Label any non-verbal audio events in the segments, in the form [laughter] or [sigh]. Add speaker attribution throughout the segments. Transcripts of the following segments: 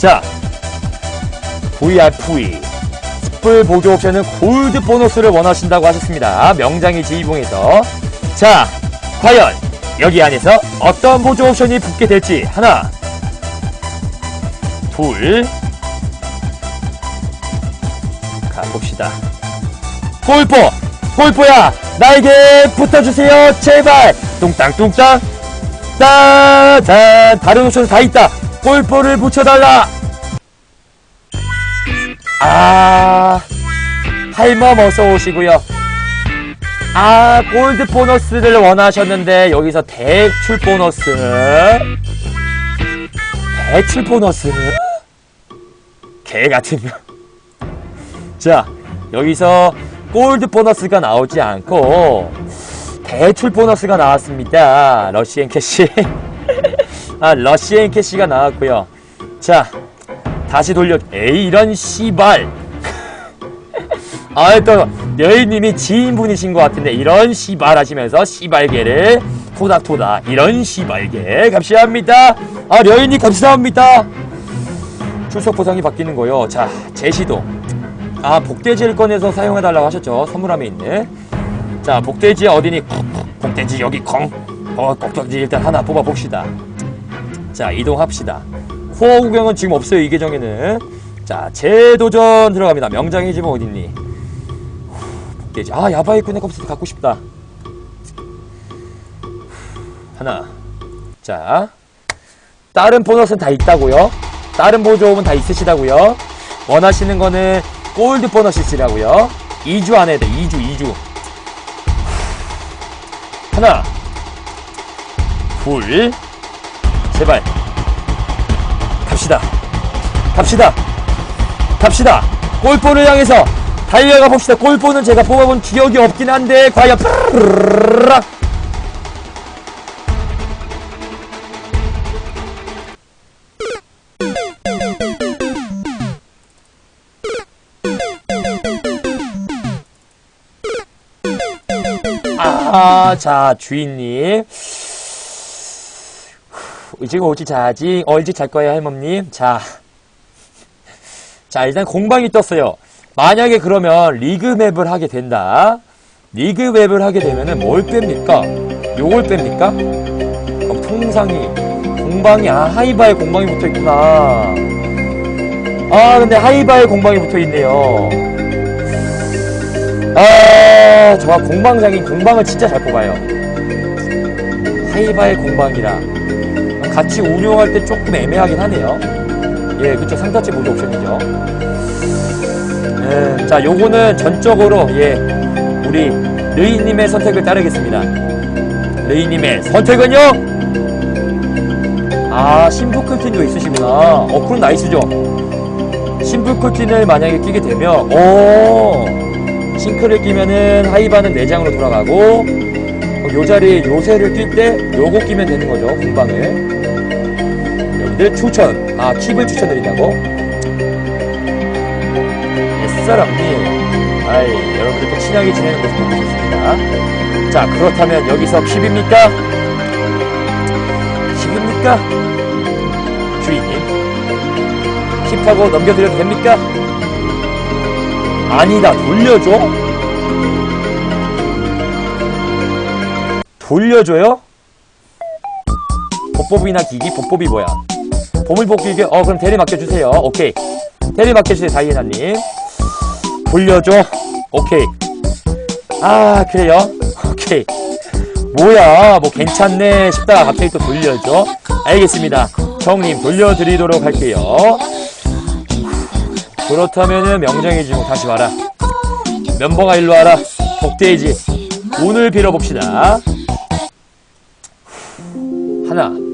Speaker 1: 자, VRV 숯불 보조 옵션은 골드 보너스를 원하신다고 하셨습니다. 명장이 지휘봉에서 자, 과연 여기 안에서 어떤 보조 옵션이 붙게 될지 하나, 둘, 가봅시다. 골포, 골포야, 나에게 붙어주세요, 제발. 뚱땅뚱땅, 따잔, 다른 옵션 다 있다. 골포를 붙여달라. 아, 할멈 어서 오시고요. 아, 골드 보너스를 원하셨는데 여기서 대출 보너스. 대출 보너스. 개 같으면. 자, 여기서 골드 보너스가 나오지 않고 대출 보너스가 나왔습니다. 러시앤 캐시. 아, 러시앤 캐시가 나왔고요. 자, 다시 돌려. 에이, 이런 씨발. [laughs] 아, 또, 여인님이 지인분이신 것 같은데, 이런 씨발 하시면서 씨발개를 토닥토닥, 이런 씨발개, 감사합니다. 아, 여인님 감사합니다. 출석 보상이 바뀌는 거요. 자, 제시도. 아, 복돼지를 꺼내서 사용해달라고 하셨죠. 선물함에 있는. 자, 복돼지 어디니? 복돼지 여기 콩. 어, 복돼지 일단 하나 뽑아봅시다. 자, 이동합시다. 코어 구경은 지금 없어요, 이 계정에는. 자, 재도전 들어갑니다. 명장의 집은 어딨니? 복돼지. 아, 야바이 꾼의 컴퓨터 갖고 싶다. 하나. 자, 다른 보너스는 다 있다고요. 다른 보조업은 다 있으시다고요. 원하시는 거는 골드 보너스시라고요. 2주 안에 돼. 2주, 2주. 하나. 둘. 제발. 갑시다. 갑시다. 갑시다. 골포를 향해서 달려가 봅시다. 골포는 제가 뽑아본 기억이 없긴 한데 과연. 아, 자, 주인님. 후, 지금 어찌 자지? 어, 일찍 잘 거예요, 할머님. 자. 자, 일단 공방이 떴어요. 만약에 그러면 리그 맵을 하게 된다. 리그 맵을 하게 되면은 뭘 뺍니까? 요걸 뺍니까? 그럼 통상이, 공방이, 아, 하이바에 공방이 붙어 있구나. 아, 근데 하이바에 공방이 붙어 있네요. 아, 저와 공방장인 공방을 진짜 잘 뽑아요. 하이바의 공방이라 같이 운용할 때 조금 애매하긴 하네요. 예, 그쵸. 상타치 모드 옵션이죠. 음, 자, 요거는 전적으로, 예, 우리 르이님의 선택을 따르겠습니다. 르이님의 선택은요? 아, 심플클틴도 있으시구나. 어, 그럼 나이스죠? 심플클틴을 만약에 끼게 되면, 오, 싱크를 끼면은 하이바는 내장으로 돌아가고 요 자리에 요새를 낄 때 요거 끼면 되는 거죠 공방을 여러분들 추천 아 킵을 추천드린다고 옛사람님 아이 여러분들 또 친하게 지내는 모습 보고 좋습니다 자 그렇다면 여기서 킵입니까? 킵입니까? 주인님 킵하고 넘겨드려도 됩니까? 아니다 돌려줘? 돌려줘요? 보법이나 기기? 보법이 뭐야? 보물복기기? 어 그럼 대리 맡겨주세요 오케이 대리 맡겨주세요 다이애나님 돌려줘? 오케이 아 그래요? 오케이 뭐야 뭐 괜찮네 싶다가 갑자기 또 돌려줘 알겠습니다 형님 돌려드리도록 할게요 그렇다면은 명장의 지목 다시 와라. 멤버가 일로 와라. 복돼지. 오늘 빌어봅시다. 하나.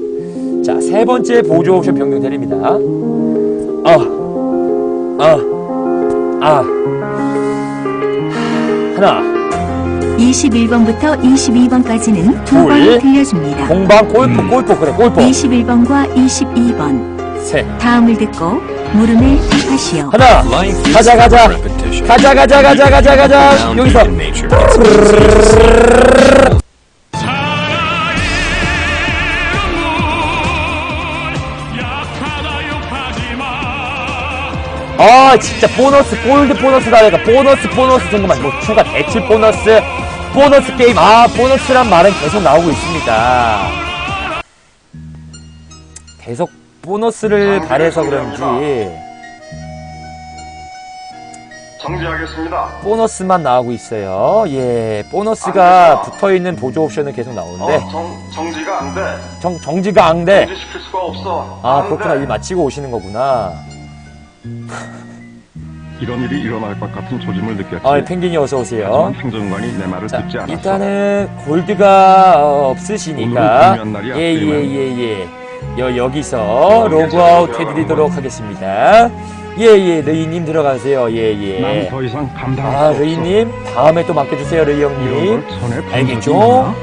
Speaker 1: 자, 세 번째 보조 옵션 변경 드립니다. 아, 아, 아. 하나.
Speaker 2: 21번부터 22번까지는 두
Speaker 1: 둘.
Speaker 2: 번 들려줍니다.
Speaker 1: 공방 골프, 골프, 그래, 골프.
Speaker 2: 21번과 22번
Speaker 1: 셋.
Speaker 2: 다음을 듣고 물음을 답하시오.
Speaker 1: 하나. 가자, 가자. 가자, 가자, 가자, 가자, 가자. 여기서. 아 진짜 보너스 골드 보너스다 그러니까 보너스 보너스 정도만. 뭐 추가 대출 보너스 보너스 게임. 아 보너스란 말은 계속 나오고 있습니다. 계속 보너스를 바래서 그런지.
Speaker 3: 정지하겠습니다.
Speaker 1: 보너스만 나오고 있어요. 예 보너스가 붙어있는 보조 옵션은 계속 나오는데.
Speaker 3: 어, 정, 정지가 안 돼.
Speaker 1: 정, 정지가 앙대
Speaker 3: 정지시킬 수가 없어.
Speaker 1: 아
Speaker 3: 안
Speaker 1: 그렇구나.
Speaker 3: 돼.
Speaker 1: 일 마치고 오시는 거구나
Speaker 4: 이런 일이 일어날 것 같은 조짐을 느꼈지.
Speaker 1: 아 펭귄이 어서 오세요
Speaker 4: 하지만 행정관이 내 말을
Speaker 1: 자,
Speaker 4: 듣지 않았어.
Speaker 1: 일단은 골드가 어, 없으시니까
Speaker 4: 오늘은 중요한 날이야,
Speaker 1: 예예
Speaker 4: 프리맨.
Speaker 1: 예예 여 여기서 로그아웃 해드리도록 하겠습니다. 예예 르이님 들어가세요. 예예.
Speaker 4: 난더 이상 감당할 아수 없어.
Speaker 1: 르이님 다음에 또 맡겨주세요
Speaker 4: 이런
Speaker 1: 형님.
Speaker 4: 걸 전에 본 적이
Speaker 1: 알겠죠?
Speaker 4: 있나?